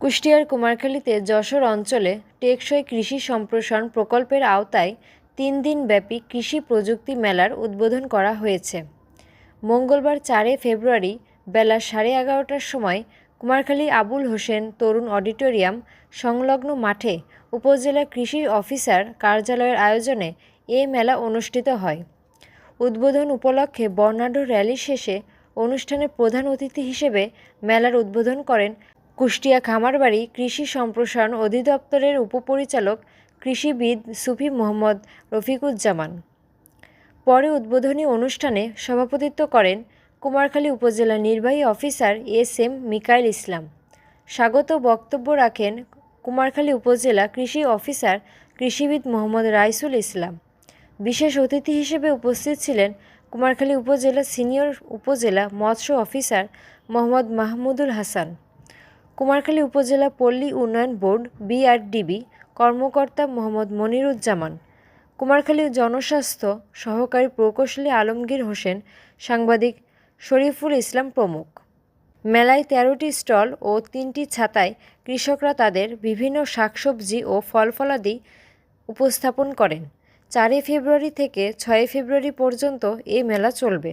কুষ্টিয়ার কুমারখালীতে যশোর অঞ্চলে টেকসই কৃষি সম্প্রসারণ প্রকল্পের আওতায় তিন দিনব্যাপী কৃষি প্রযুক্তি মেলার উদ্বোধন করা হয়েছে। মঙ্গলবার চারে ফেব্রুয়ারি বেলা সাড়ে এগারোটার সময় কুমারখালী আবুল হোসেন তরুণ অডিটোরিয়াম সংলগ্ন মাঠে উপজেলা কৃষি অফিসার কার্যালয়ের আয়োজনে এ মেলা অনুষ্ঠিত হয়। উদ্বোধন উপলক্ষে বর্ণাঢ্য র্যালি শেষে অনুষ্ঠানে প্রধান অতিথি হিসেবে মেলার উদ্বোধন করেন কুষ্টিয়া খামারবাড়ি কৃষি সম্প্রসারণ অধিদপ্তরের উপপরিচালক কৃষিবিদ সুফি মোহাম্মদ রফিকুজ্জামান। পরে উদ্বোধনী অনুষ্ঠানে সভাপতিত্ব করেন কুমারখালী উপজেলা নির্বাহী officer S M Mikail Islam. স্বাগত বক্তব্য রাখেন কুমারখালী উপজেলা কৃষি অফিসার কৃষিবিদ মোহাম্মদ রাইসুল ইসলাম। বিশেষ অতিথি হিসেবে উপস্থিত ছিলেন কুমারখালী উপজেলা সিনিয়র উপজেলা মৎস্য অফিসার মোহাম্মদ মাহমুদুল হাসান। কুমারখালী উপজেলা পল্লী উন্নয়ন বোর্ড, বিআরডিবি, কর্মকর্তা মোহাম্মদ মনিরুজ্জামান, কুমারখালী জনস্বাস্থ্য সহকারী প্রকৌশলী আলমগীর হোসেন, সাংবাদিক শরীফুল ইসলাম প্রমুখ। মেলায় তেরোটি স্টল ও তিনটি ছাতায় কৃষকরা তাদের বিভিন্ন শাকসবজি ও ফলফলাদি উপস্থাপন করেন। চারই ফেব্রুয়ারি থেকে ছয়ই ফেব্রুয়ারি পর্যন্ত এই মেলা চলবে।